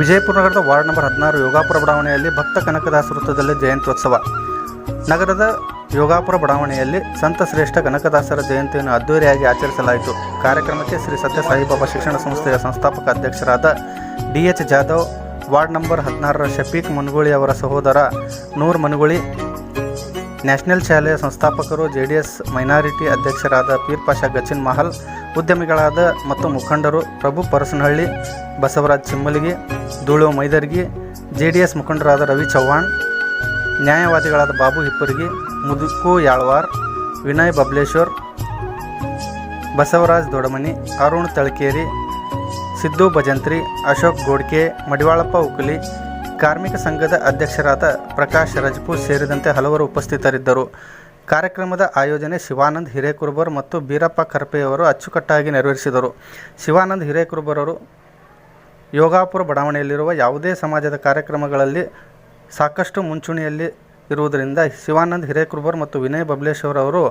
ವಿಜಯಪುರ ನಗರದ ward number ಹದಿನಾರು ಯೋಗಾಪುರ ಬಡಾವಣೆಯಲ್ಲಿ ಭಕ್ತ ಕನಕದಾಸ ವೃತ್ತದಲ್ಲಿ ಜಯಂತ್ಯೋತ್ಸವ. ನಗರದ ಯೋಗಾಪುರ ಬಡಾವಣೆಯಲ್ಲಿ ಸಂತ ಶ್ರೇಷ್ಠ ಕನಕದಾಸರ ಜಯಂತಿಯನ್ನು ಅದ್ದೂರಿಯಾಗಿ ಆಚರಿಸಲಾಯಿತು. ಕಾರ್ಯಕ್ರಮಕ್ಕೆ ಶ್ರೀ ಸತ್ಯ ಸಾಯಿಬಾಬಾ ಶಿಕ್ಷಣ ಸಂಸ್ಥೆಯ ಸಂಸ್ಥಾಪಕ ಅಧ್ಯಕ್ಷರಾದ D H Jadhav, ward number ಹದಿನಾರರ ಶಫೀಕ್ ಮನುಗುಳಿ ಅವರ ಸಹೋದರ ನೂರ್ ಮನುಗುಳಿ, ನ್ಯಾಷನಲ್ ಶಾಲೆಯ ಸಂಸ್ಥಾಪಕರು ಜೆ ಡಿ ಎಸ್ ಮೈನಾರಿಟಿ ಅಧ್ಯಕ್ಷರಾದ ಪೀರ್ ಪಾಷಾ ಗಚಿನ್ ಮಹಲ್, ಉದ್ಯಮಿಗಳಾದ ಮತ್ತು ಮುಖಂಡರು ಪ್ರಭು ಪರಸನಹಳ್ಳಿ, ಬಸವರಾಜ್ ಚಿಮ್ಮಲಿಗಿ ಧೂಳು ಮೈದರ್ಗಿ, ಜೆ ಡಿ ಎಸ್ ಮುಖಂಡರಾದ ರವಿ ಚವ್ಹಾಣ್, ನ್ಯಾಯವಾದಿಗಳಾದ ಬಾಬು ಹಿಪ್ಪರ್ಗಿ, ಮುದುಕು ಯಾಳ್ವಾರ್, ವಿನಯ್ ಬಬ್ಲೇಶ್ವರ್, ಬಸವರಾಜ್ ದೊಡಮನಿ, ಅರುಣ್ ತಳಕೇರಿ, ಸಿದ್ದು ಭಜಂತ್ರಿ, ಅಶೋಕ್ ಗೋಡ್ಕೆ, ಮಡಿವಾಳಪ್ಪ ಉಕುಲಿ, ಕಾರ್ಮಿಕ ಸಂಘದ ಅಧ್ಯಕ್ಷರಾದ ಪ್ರಕಾಶ್ ರಜಪೂತ್ ಸೇರಿದಂತೆ ಹಲವರು ಉಪಸ್ಥಿತರಿದ್ದರು. ಕಾರ್ಯಕ್ರಮದ ಆಯೋಜನೆ ಶಿವಾನಂದ್ ಹಿರೇಕುರುಬರ್ ಮತ್ತು ಬೀರಪ್ಪ ಕರ್ಪೆಯವರು ಅಚ್ಚುಕಟ್ಟಾಗಿ ನೆರವೇರಿಸಿದರು. ಶಿವಾನಂದ್ ಹಿರೇಕುರುಬರವರು ಯೋಗಾಪುರ ಬಡಾವಣೆಯಲ್ಲಿರುವ ಯಾವುದೇ ಸಮಾಜದ ಕಾರ್ಯಕ್ರಮಗಳಲ್ಲಿ ಸಾಕಷ್ಟು ಮುಂಚೂಣಿಯಲ್ಲಿ ಇರುವುದರಿಂದ ಶಿವಾನಂದ್ ಹಿರೇಕೃಬರ್ ಮತ್ತು ವಿನಯ್ ಬಬ್ಲೇಶ್ವರ್ ಅವರು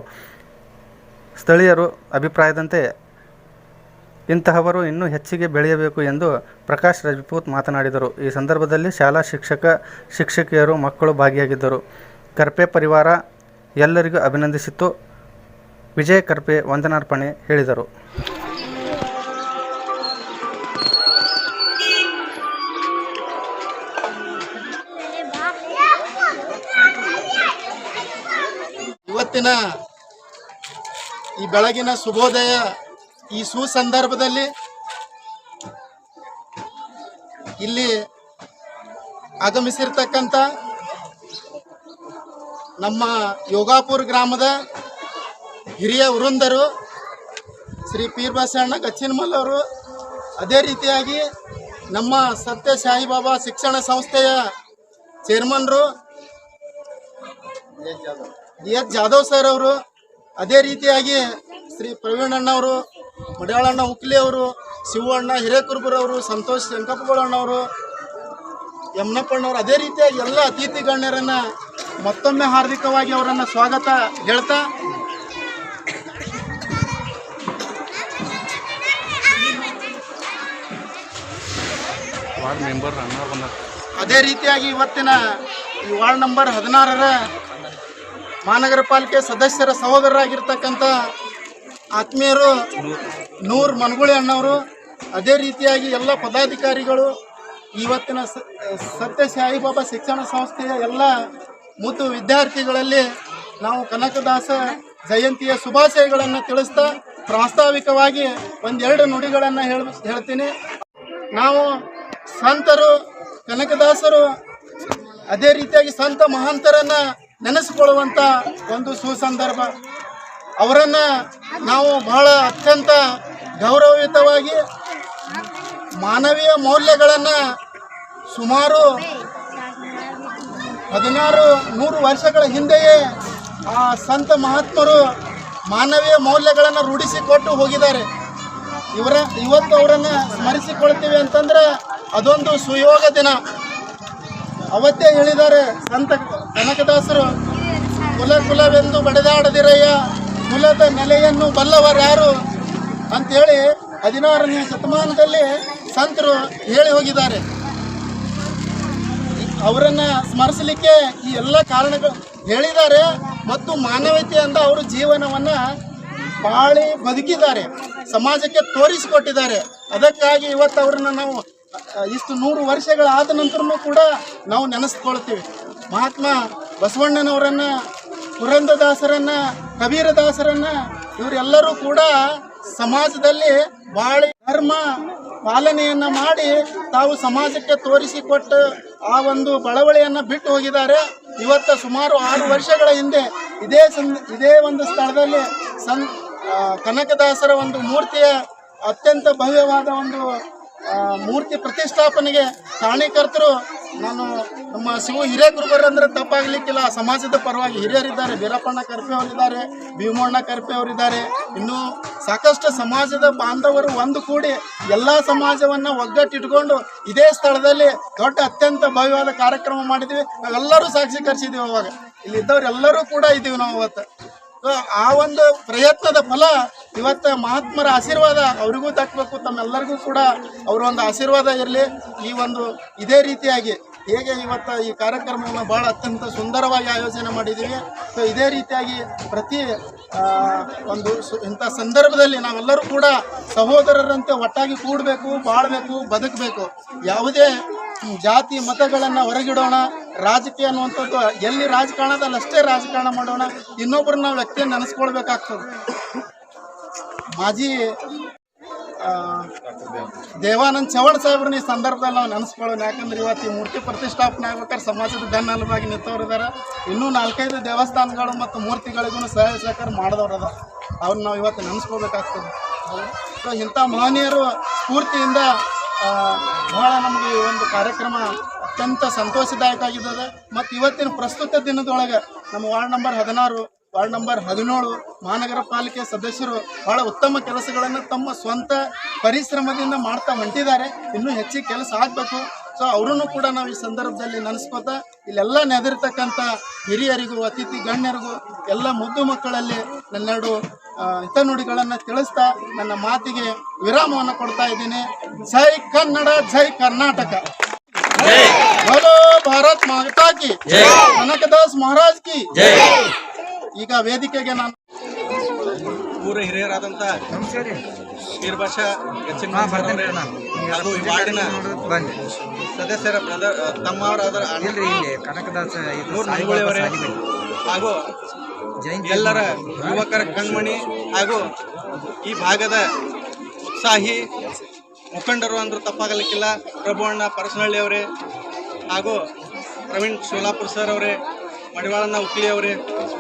ಸ್ಥಳೀಯರು ಅಭಿಪ್ರಾಯದಂತೆ ಇಂತಹವರು ಇನ್ನೂ ಹೆಚ್ಚಿಗೆ ಬೆಳೆಯಬೇಕು ಎಂದು ಪ್ರಕಾಶ್ ರಜಪೂತ್ ಮಾತನಾಡಿದರು. ಈ ಸಂದರ್ಭದಲ್ಲಿ ಶಾಲಾ ಶಿಕ್ಷಕ, ಶಿಕ್ಷಕಿಯರು, ಮಕ್ಕಳು ಭಾಗಿಯಾಗಿದ್ದರು. ಕರ್ಪೆ ಪರಿವಾರ ಎಲ್ಲರಿಗೂ ಅಭಿನಂದಿಸಿತ್ತು. ವಿಜಯ ಕರ್ಪೆ ವಂದನಾರ್ಪಣೆ ಹೇಳಿದರು. ಇವತ್ತಿನ ಈ ಬೆಳಗಿನ ಶುಭೋದಯ ಈ ಸುಸಂದರ್ಭದಲ್ಲಿ ಇಲ್ಲಿ ಆಗಮಿಸಿರ್ತಕ್ಕಂಥ ನಮ್ಮ ಯೋಗಾಪುರ ಗ್ರಾಮದ ಹಿರಿಯ ವೃಂದರು ಶ್ರೀ ಪೀರ್ ಬಸಣ್ಣ ಗಚ್ಚಿನಮಲ್ ಅವರು, ಅದೇ ರೀತಿಯಾಗಿ ನಮ್ಮ ಸತ್ಯ ಸಾಯಿಬಾಬಾ ಶಿಕ್ಷಣ ಸಂಸ್ಥೆಯ ಚೇರ್ಮನ್ರು ಡಿ ಎಚ್ ಜಾಧವ್ ಸರ್ ಅವರು ಅದೇ ರೀತಿಯಾಗಿ ಶ್ರೀ ಪ್ರವೀಣ್ ಅಣ್ಣವರು ಮಡಿಯಾಳಣ್ಣ ಉಕ್ಲಿ ಅವರು ಶಿವಣ್ಣ ಅವರು ಸಂತೋಷ್ ಶಂಕಪ್ಪಗಳಣ್ಣವರು ಯಮನಪ್ಪಣ್ಣವರು ಅದೇ ರೀತಿಯಾಗಿ ಎಲ್ಲ ಅತಿಥಿ ಗಣ್ಯರನ್ನು ಮತ್ತೊಮ್ಮೆ ಹಾರ್ದಿಕವಾಗಿ ಅವರನ್ನು ಸ್ವಾಗತ ಹೇಳ್ತಾ ಅದೇ ರೀತಿಯಾಗಿ ಇವತ್ತಿನ ಈ ವಾರ್ಡ್ ನಂಬರ್ ಹದಿನಾರರ ಮಹಾನಗರ ಪಾಲಿಕೆ ಸದಸ್ಯರ ಸಹೋದರರಾಗಿರ್ತಕ್ಕಂಥ ಆತ್ಮೀಯರು ನೂರ್ ಮನಗುಳಿ ಅಣ್ಣವರು, ಅದೇ ರೀತಿಯಾಗಿ ಎಲ್ಲ ಪದಾಧಿಕಾರಿಗಳು, ಇವತ್ತಿನ ಸತ್ಯ ಸಾಯಿಬಾಬಾ ಶಿಕ್ಷಣ ಸಂಸ್ಥೆಯ ಎಲ್ಲ ಮುದ್ದು ವಿದ್ಯಾರ್ಥಿಗಳಲ್ಲಿ ನಾವು ಕನಕದಾಸ ಜಯಂತಿಯ ಶುಭಾಶಯಗಳನ್ನು ತಿಳಿಸ್ತಾ ಪ್ರಾಸ್ತಾವಿಕವಾಗಿ ಒಂದೆರಡು ನುಡಿಗಳನ್ನು ಹೇಳ, ಹೇಳ್ತೀನಿ. ನಾವು ಸಂತರು, ಕನಕದಾಸರು, ಅದೇ ರೀತಿಯಾಗಿ ಸಂತ ಮಹಾಂತರನ್ನ ನೆನೆಸಿಕೊಳ್ಳುವಂತ ಒಂದು ಸುಸಂದರ್ಭ. ಅವರನ್ನು ನಾವು ಬಹಳ ಅತ್ಯಂತ ಗೌರವಯುತವಾಗಿ ಮಾನವೀಯ ಮೌಲ್ಯಗಳನ್ನು ಸುಮಾರು ಹದಿನಾರು, ನೂರು ವರ್ಷಗಳ ಹಿಂದೆಯೇ ಆ ಸಂತ ಮಹಾತ್ಮರು ಮಾನವೀಯ ಮೌಲ್ಯಗಳನ್ನು ರೂಢಿಸಿಕೊಟ್ಟು ಹೋಗಿದ್ದಾರೆ. ಇವರ, ಇವತ್ತು ಅವರನ್ನು ಸ್ಮರಿಸಿಕೊಳ್ತೀವಿ ಅಂತಂದ್ರೆ ಅದೊಂದು ಸುಯೋಗ ದಿನ. ಅವತ್ತೇ ಹೇಳಿದ್ದಾರೆ ಸಂತ ಕನಕದಾಸರು ಕುಲ ಕುಲವೆಂದು ಬಡದಾಡದಿರಯ್ಯ, ಕುಲದ ನೆಲೆಯನ್ನು ಬಲ್ಲವರ್ಯಾರು ಅಂತೇಳಿ ಹದಿನಾರನೇ ಶತಮಾನದಲ್ಲಿ ಸಂತರು ಹೇಳಿ ಹೋಗಿದ್ದಾರೆ. ಅವರನ್ನ ಸ್ಮರಿಸಲಿಕ್ಕೆ ಈ ಎಲ್ಲ ಕಾರಣಗಳು ಹೇಳಿದ್ದಾರೆ ಮತ್ತು ಮಾನವೀಯತೆಯಿಂದ ಅವರು ಜೀವನವನ್ನ ಬಾಳಿ ಬದುಕಿದ್ದಾರೆ, ಸಮಾಜಕ್ಕೆ ತೋರಿಸಿಕೊಟ್ಟಿದ್ದಾರೆ. ಅದಕ್ಕಾಗಿ ಇವತ್ತು ಅವ್ರನ್ನ ನಾವು ಇಷ್ಟು ನೂರು ವರ್ಷಗಳಾದ ನಂತರನೂ ಕೂಡ ನಾವು ನೆನೆಸ್ಕೊಳ್ತೀವಿ. ಮಹಾತ್ಮ ಬಸವಣ್ಣನವರನ್ನ, ಪುರಂದದಾಸರನ್ನ, ಕಬೀರದಾಸರನ್ನ ಇವರೆಲ್ಲರೂ ಕೂಡ ಸಮಾಜದಲ್ಲಿ ಬಾಳಿ ಧರ್ಮ ಪಾಲನೆಯನ್ನ ಮಾಡಿ ತಾವು ಸಮಾಜಕ್ಕೆ ತೋರಿಸಿಕೊಟ್ಟು ಆ ಒಂದು ಬಳವಳಿಯನ್ನ ಬಿಟ್ಟು ಹೋಗಿದ್ದಾರೆ. ಇವತ್ತು ಸುಮಾರು ಆರು ವರ್ಷಗಳ ಹಿಂದೆ ಇದೇ ಇದೇ ಒಂದು ಸ್ಥಳದಲ್ಲಿ ಸನ್ ಕನಕದಾಸರ ಒಂದು ಮೂರ್ತಿಯ ಅತ್ಯಂತ ಭವ್ಯವಾದ ಒಂದು ಮೂರ್ತಿ ಪ್ರತಿಷ್ಠಾಪನೆಗೆ ಕಾರಣೀಕರ್ತರು ನಾನು ನಮ್ಮ ಶಿವ ಹಿರೇಗುರುಬರ್ ಅಂದರೆ ತಪ್ಪಾಗಲಿಕ್ಕಿಲ್ಲ. ಸಮಾಜದ ಪರವಾಗಿ ಹಿರಿಯರಿದ್ದಾರೆ. ಬೀರಪ್ಪಣ್ಣ ಕರ್ಪೆ ಅವರಿದ್ದಾರೆ, ಭೀಮಣ್ಣ ಕರ್ಪೆ ಅವರಿದ್ದಾರೆ. ಇನ್ನು ಸಾಕಷ್ಟು ಸಮಾಜದ ಬಾಂಧವರು ಒಂದು ಕೂಡಿ ಎಲ್ಲ ಸಮಾಜವನ್ನು ಒಗ್ಗಟ್ಟಿಟ್ಕೊಂಡು ಇದೇ ಸ್ಥಳದಲ್ಲಿ ದೊಡ್ಡ ಅತ್ಯಂತ ಭವ್ಯವಾದ ಕಾರ್ಯಕ್ರಮ ಮಾಡಿದ್ವಿ. ನಾವೆಲ್ಲರೂ ಸಾಕ್ಷೀಕರಿಸಿದ್ದೀವಿ ಅವಾಗ. ಇಲ್ಲಿ ಇದ್ದವ್ರು ಎಲ್ಲರೂ ಕೂಡ ಇದ್ದೀವಿ ನಾವು ಅವತ್ತು. ಆ ಒಂದು ಪ್ರಯತ್ನದ ಫಲ ಇವತ್ತು ಮಹಾತ್ಮರ ಆಶೀರ್ವಾದ ಅವರಿಗೂ ತಕ್ಕಬೇಕು, ತಮ್ಮೆಲ್ಲರಿಗೂ ಕೂಡ ಅವರ ಒಂದು ಆಶೀರ್ವಾದ ಇರಲಿ. ಈ ಒಂದು ಇದೇ ರೀತಿಯಾಗಿ ಹೇಗೆ ಇವತ್ತು ಈ ಕಾರ್ಯಕ್ರಮವನ್ನು ಭಾಳ ಅತ್ಯಂತ ಸುಂದರವಾಗಿ ಆಯೋಜನೆ ಮಾಡಿದ್ದೀವಿ. ಸೊ ಇದೇ ರೀತಿಯಾಗಿ ಪ್ರತಿ ಒಂದು ಇಂಥ ಸಂದರ್ಭದಲ್ಲಿ ನಾವೆಲ್ಲರೂ ಕೂಡ ಸಹೋದರರಂತೆ ಒಟ್ಟಾಗಿ ಕೂಡಬೇಕು, ಬಾಳಬೇಕು, ಬದುಕಬೇಕು. ಯಾವುದೇ ಜಾತಿ ಮತಗಳನ್ನು ಹೊರಗಿಡೋಣ ರಾಜಕೀಯ ಅನ್ನುವಂಥದ್ದು ಎಲ್ಲಿ ರಾಜಕಾರಣ ಅದಲ್ಲಿ ಅಷ್ಟೇ ರಾಜಕಾರಣ ಮಾಡೋಣ ಇನ್ನೊಬ್ಬರನ್ನ ನಾವು ವ್ಯಕ್ತಿಯನ್ನು ನೆನೆಸ್ಕೊಳ್ಬೇಕಾಗ್ತದೆ. ಮಾಜಿ ದೇವಾನಂದ್ ಚವಾಣ್ ಸಾಹೇಬ್ರನ್ನ ಈ ಸಂದರ್ಭದಲ್ಲಿ ನಾವು ನೆನೆಸ್ಕೊಳ್ಳೋಣ. ಯಾಕಂದ್ರೆ ಇವತ್ತು ಈ ಮೂರ್ತಿ ಪ್ರತಿಷ್ಠಾಪನೆ ಆಗ್ಬೇಕಾದ್ರೆ ಸಮಾಜದ ಬೆನ್ನೆಲುಬಾಗಿ ನಿಂತವ್ರು ಇದ್ದಾರೆ ಇನ್ನೂ ನಾಲ್ಕೈದು ದೇವಸ್ಥಾನಗಳು ಮತ್ತು ಮೂರ್ತಿಗಳಿಗೂ ಸಹಾಯ ಸಹಕಾರ ಮಾಡಿದವ್ರು ಅದ ಅವ್ರನ್ನ ನಾವು ಇವತ್ತು ನೆನೆಸ್ಕೊಳ್ಬೇಕಾಗ್ತದೆ. ಸೊ, ಇಂಥ ಮಹನೀಯರು ಸ್ಫೂರ್ತಿಯಿಂದ ಬಹಳ ನಮಗೆ ಈ ಒಂದು ಕಾರ್ಯಕ್ರಮ ಅತ್ಯಂತ ಸಂತೋಷದಾಯಕ ಆಗಿದ್ದದ ಮತ್ತು ಇವತ್ತಿನ ಪ್ರಸ್ತುತ ದಿನದೊಳಗೆ ನಮ್ಮ ವಾರ್ಡ್ ನಂಬರ್ ಹದಿನಾರು, ವಾರ್ಡ್ ನಂಬರ್ ಹದಿನೇಳು, ಮಹಾನಗರ ಪಾಲಿಕೆ ಸದಸ್ಯರು ಬಹಳ ಉತ್ತಮ ಕೆಲಸಗಳನ್ನು ತಮ್ಮ ಸ್ವಂತ ಪರಿಶ್ರಮದಿಂದ ಮಾಡ್ತಾ ಹೊಂಟಿದ್ದಾರೆ. ಇನ್ನೂ ಹೆಚ್ಚಿಗೆ ಕೆಲಸ ಆಗಬೇಕು. ಸೊ ಅವರನ್ನು ಕೂಡ ನಾವು ಈ ಸಂದರ್ಭದಲ್ಲಿ ನೆನೆಸ್ಕೋತಾ ಇಲ್ಲೆಲ್ಲ ನೆದಿರ್ತಕ್ಕಂಥ ಹಿರಿಯರಿಗೂ, ಅತಿಥಿ ಗಣ್ಯರಿಗೂ, ಎಲ್ಲ ಮುದ್ದು ಮಕ್ಕಳಲ್ಲಿ ನನ್ನೆರಡು ಹಿತ ಹಿತನುಡಿಗಳನ್ನು ತಿಳಿಸ್ತಾ ನನ್ನ ಮಾತಿಗೆ ವಿರಾಮವನ್ನು ಕೊಡ್ತಾ ಇದ್ದೀನಿ. ಜೈ ಕನ್ನಡ, ಜೈ ಕರ್ನಾಟಕ. ಭಾರತ್ ಮಾತಾ ಕಿ. ಕನಕದಾಸ್ ಮಹಾರಾಜ್ ಕಿ. ಈಗ ವೇದಿಕೆಗೆ ನಾನು ಊರ ಹಿರಿಯರಾದಂಥ ವೀರಭಾಷ ಹೆಚ್ಚಿನ ಹಾಗೂ ಈ ವಾರ್ಡಿನ ಸದಸ್ಯರ ಬ್ರದರ್ ತಮ್ಮವರಾದ ಕನಕದಾಸ. ಹಾಗೂ ಎಲ್ಲರ ಯುವಕರ ಕಣ್ಮಣಿ ಹಾಗೂ ಈ ಭಾಗದ ಉತ್ಸಾಹಿ ಮುಖಂಡರು ಅಂದರೂ ತಪ್ಪಾಗಲಿಕ್ಕಿಲ್ಲ ಪ್ರಭು ಅಣ್ಣ ಪರಸನಹಳ್ಳಿ ಅವರೇ ಹಾಗೂ ಪ್ರವೀಣ್ ಶೋಲಾಪುರ್ ಸರ್ ಅವರೇ, ಮಡಿವಾಳಣ್ಣ ಉಕ್ಲಿ ಅವರೇ,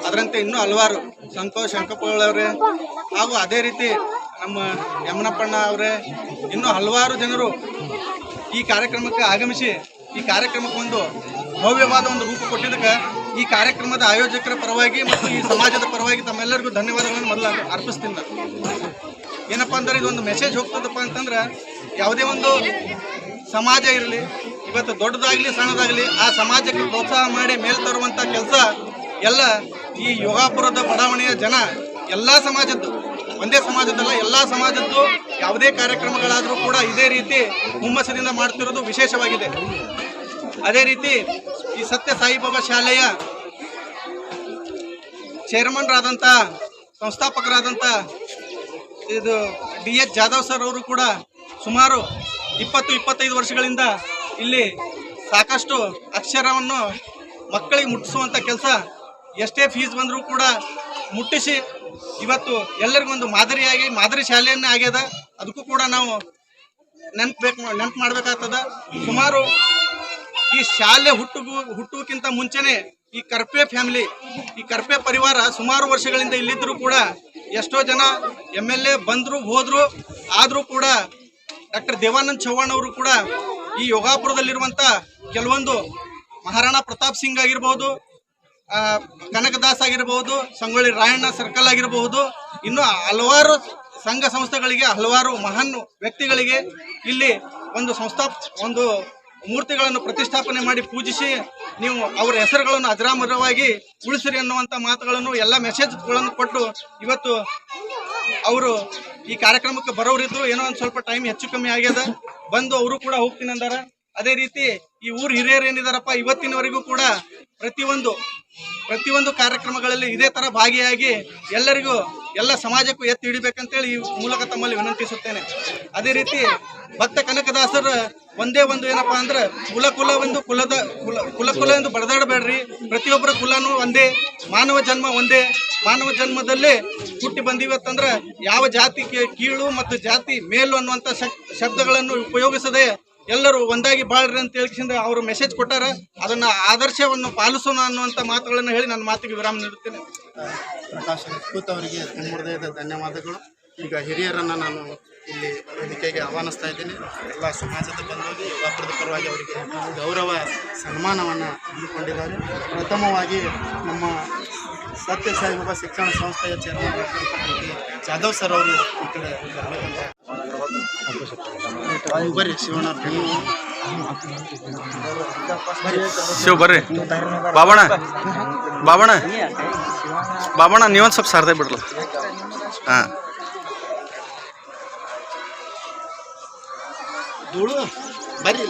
ಅದರಂತೆ ಇನ್ನೂ ಹಲವಾರು ಸಂತೋಷ್ ಅಂಕಪ್ಪಗಳವರೇ ಹಾಗೂ ಅದೇ ರೀತಿ ನಮ್ಮ ಯಮನಪ್ಪಣ್ಣ ಅವರೇ, ಇನ್ನೂ ಹಲವಾರು ಜನರು ಈ ಕಾರ್ಯಕ್ರಮಕ್ಕೆ ಆಗಮಿಸಿ, ಈ ಕಾರ್ಯಕ್ರಮಕ್ಕೆ ಒಂದು ಭವ್ಯವಾದ ಒಂದು ರೂಪ ಕೊಟ್ಟಿದ್ದಕ್ಕೆ ಈ ಕಾರ್ಯಕ್ರಮದ ಆಯೋಜಕರ ಪರವಾಗಿ ಮತ್ತು ಈ ಸಮಾಜದ ಪರವಾಗಿ ತಮ್ಮೆಲ್ಲರಿಗೂ ಧನ್ಯವಾದಗಳನ್ನು ಮೊದಲು ಅರ್ಪಿಸ್ತೀನಿ ನಾನು. ಏನಪ್ಪ ಅಂದ್ರೆ ಇದೊಂದು ಮೆಸೇಜ್ ಹೋಗ್ತದಪ್ಪ ಅಂತಂದ್ರೆ ಯಾವುದೇ ಒಂದು ಸಮಾಜ ಇರಲಿ, ಇವತ್ತು ದೊಡ್ಡದಾಗಲಿ ಸಣ್ಣದಾಗಲಿ ಆ ಸಮಾಜಕ್ಕೆ ಪ್ರೋತ್ಸಾಹ ಮಾಡಿ ಮೇಲ್ ತರುವಂಥ ಕೆಲಸ ಎಲ್ಲ ಈ ಯೋಗಾಪುರದ ಬಡಾವಣೆಯ ಜನ, ಎಲ್ಲ ಸಮಾಜದ್ದು, ಒಂದೇ ಸಮಾಜದಲ್ಲ ಎಲ್ಲ ಸಮಾಜದ್ದು ಯಾವುದೇ ಕಾರ್ಯಕ್ರಮಗಳಾದರೂ ಕೂಡ ಇದೇ ರೀತಿ ಹುಮ್ಮಸ್ಸಿನಿಂದ ಮಾಡ್ತಿರೋದು ವಿಶೇಷವಾಗಿದೆ. ಅದೇ ರೀತಿ ಈ ಸತ್ಯ ಸಾಯಿಬಾಬಾ ಶಾಲೆಯ ಚೇರ್ಮನ್ರಾದಂಥ ಸಂಸ್ಥಾಪಕರಾದಂಥ ಇದು ಡಿ ಎಚ್ ಜಾಧವ್ ಸರ್ ಅವರು ಕೂಡ ಸುಮಾರು ಇಪ್ಪತ್ತು ಇಪ್ಪತ್ತೈದು ವರ್ಷಗಳಿಂದ ಇಲ್ಲಿ ಸಾಕಷ್ಟು ಅಕ್ಷರವನ್ನು ಮಕ್ಕಳಿಗೆ ಮುಟ್ಟಿಸುವಂಥ ಕೆಲಸ ಎಷ್ಟೇ ಫೀಸ್ ಬಂದರೂ ಕೂಡ ಮುಟ್ಟಿಸಿ ಇವತ್ತು ಎಲ್ಲರಿಗೊಂದು ಮಾದರಿಯಾಗಿ, ಮಾದರಿ ಶಾಲೆಯನ್ನೇ ಆಗ್ಯದ. ಅದಕ್ಕೂ ಕೂಡ ನಾವು ನೆನ್ಪಬೇಕು, ನೆನ್ಪು ಮಾಡ್ಬೇಕಾಗ್ತದ. ಸುಮಾರು ಈ ಶಾಲೆ ಹುಟ್ಟುಗೂ, ಹುಟ್ಟುವಕ್ಕಿಂತ ಮುಂಚೆನೇ ಈ ಕರ್ಪೆ ಫ್ಯಾಮಿಲಿ, ಈ ಕರ್ಪೆ ಪರಿವಾರ ಸುಮಾರು ವರ್ಷಗಳಿಂದ ಇಲ್ಲಿದ್ದರೂ ಕೂಡ ಎಷ್ಟೋ ಜನ ಎಂ ಎಲ್ ಎ ಬಂದರು, ಹೋದರು, ಆದರೂ ಕೂಡ ಡಾಕ್ಟರ್ ದೇವಾನಂದ್ ಚೌಹಾಣ್ ಅವರು ಕೂಡ ಈ ಯೋಗಾಪುರದಲ್ಲಿರುವಂಥ ಕೆಲವೊಂದು ಮಹಾರಾಣಾ ಪ್ರತಾಪ್ ಸಿಂಗ್ ಆಗಿರಬಹುದು ಕನಕದಾಸ್ ಆಗಿರಬಹುದು ಸಂಗೊಳ್ಳಿ ರಾಯಣ್ಣ ಸರ್ಕಲ್ ಆಗಿರಬಹುದು ಇನ್ನು ಹಲವಾರು ಸಂಘ ಸಂಸ್ಥೆಗಳಿಗೆ, ಹಲವಾರು ಮಹಾನ್ ವ್ಯಕ್ತಿಗಳಿಗೆ ಇಲ್ಲಿ ಒಂದು ಸಂಸ್ಥಾ, ಒಂದು ಮೂರ್ತಿಗಳನ್ನು ಪ್ರತಿಷ್ಠಾಪನೆ ಮಾಡಿ ಪೂಜಿಸಿ ನೀವು ಅವರ ಹೆಸರುಗಳನ್ನು ಅಜರಾಮರವಾಗಿ ಉಳಿಸಿರಿ ಅನ್ನುವಂಥ ಮಾತುಗಳನ್ನು, ಎಲ್ಲ ಮೆಸೇಜ್ಗಳನ್ನು ಕೊಟ್ಟು ಇವತ್ತು ಅವರು ಈ ಕಾರ್ಯಕ್ರಮಕ್ಕೆ ಬರೋರಿದ್ರು ಏನೋ ಒಂದು ಸ್ವಲ್ಪ ಟೈಮ್ ಹೆಚ್ಚು ಕಮ್ಮಿ ಆಗ್ಯದ. ಬಂದು ಅವರು ಕೂಡ ಹೋಗ್ತೀನಿ ಅಂದಾರ. ಅದೇ ರೀತಿ ಈ ಊರ್ ಹಿರಿಯರು ಏನಿದಾರಪ್ಪ, ಇವತ್ತಿನವರೆಗೂ ಕೂಡ ಪ್ರತಿಯೊಂದು ಪ್ರತಿಯೊಂದು ಕಾರ್ಯಕ್ರಮಗಳಲ್ಲಿ ಇದೇ ತರ ಭಾಗಿಯಾಗಿ ಎಲ್ಲರಿಗೂ, ಎಲ್ಲ ಸಮಾಜಕ್ಕೂ ಎತ್ತಿ ಹಿಡಿಬೇಕಂತೇಳಿ ಈ ಮೂಲಕ ತಮ್ಮಲ್ಲಿ ವಿನಂತಿಸುತ್ತೇನೆ. ಅದೇ ರೀತಿ ಭಕ್ತ ಕನಕದಾಸರ ಒಂದೇ ಒಂದು ಏನಪ್ಪಾ ಅಂದ್ರೆ ಕುಲ ಕುಲ ಒಂದು ಕುಲದ ಕುಲ ಕುಲ ಕುಲ ಎಂದು ಬಡದಾಡಬೇಡ್ರಿ ಪ್ರತಿಯೊಬ್ಬರ ಕುಲನೂ ಒಂದೇ, ಮಾನವ ಜನ್ಮ ಒಂದೇ. ಮಾನವ ಜನ್ಮದಲ್ಲಿ ಹುಟ್ಟಿ ಬಂದಿವತ್ತಂದ್ರೆ ಯಾವ ಜಾತಿ ಕೀಳು ಮತ್ತು ಜಾತಿ ಮೇಲು ಅನ್ನುವಂಥ ಶಬ್ದಗಳನ್ನು ಉಪಯೋಗಿಸದೆ ಎಲ್ಲರೂ ಒಂದಾಗಿ ಬಾಳ್ರಿ ಅಂತ ಹೇಳ್ಕಿಂದ ಅವರು ಮೆಸೇಜ್ ಕೊಟ್ಟಾರ. ಅದನ್ನ ಆದರ್ಶವನ್ನು ಪಾಲಿಸೋಣ ಅನ್ನುವಂಥ ಮಾತುಗಳನ್ನು ಹೇಳಿ ನನ್ನ ಮಾತಿಗೆ ವಿರಾಮ ನೀಡುತ್ತೇನೆ. ಪ್ರಕಾಶ್ ರಜಪೂತ್ ಅವರಿಗೆ ಹೃದಯದ ಧನ್ಯವಾದಗಳು. ಈಗ ಹಿರಿಯರನ್ನು ನಾನು ಇಲ್ಲಿ ವೇದಿಕೆಗೆ ಆಹ್ವಾನಿಸ್ತಾ ಇದ್ದೀನಿ. ಎಲ್ಲ ಸಮಾಜದ ಬಂದೋಗಿ ಯುವಕರದ ಪರವಾಗಿ ಅವರಿಗೆ ಗೌರವ, ಸನ್ಮಾನವನ್ನು ಹಮ್ಮಿಕೊಂಡಿದ್ದಾರೆ ಪ್ರಥಮವಾಗಿ ನಮ್ಮ ಸತ್ಯ ಸಾಯಿಬಾಬಾ ಶಿಕ್ಷಣ ಸಂಸ್ಥೆಯ ಚೇರ್ಮನ್ ಜಾಧವ್ ಸರ್ ಅವರು ಈ ಕಡೆ ಶಿವ ಬರ್ರಿ. ಬಾಬಣ್ಣ ಬಾಬಣ್ಣ ಬಾಬಣ್ಣ ನೀವೊಂದು ಸ್ವಲ್ಪ ಸಾರ್ದೆ ಬಿಡ್ರಲ್ಲ. ಹಾಂ. ಬರ್ರಿ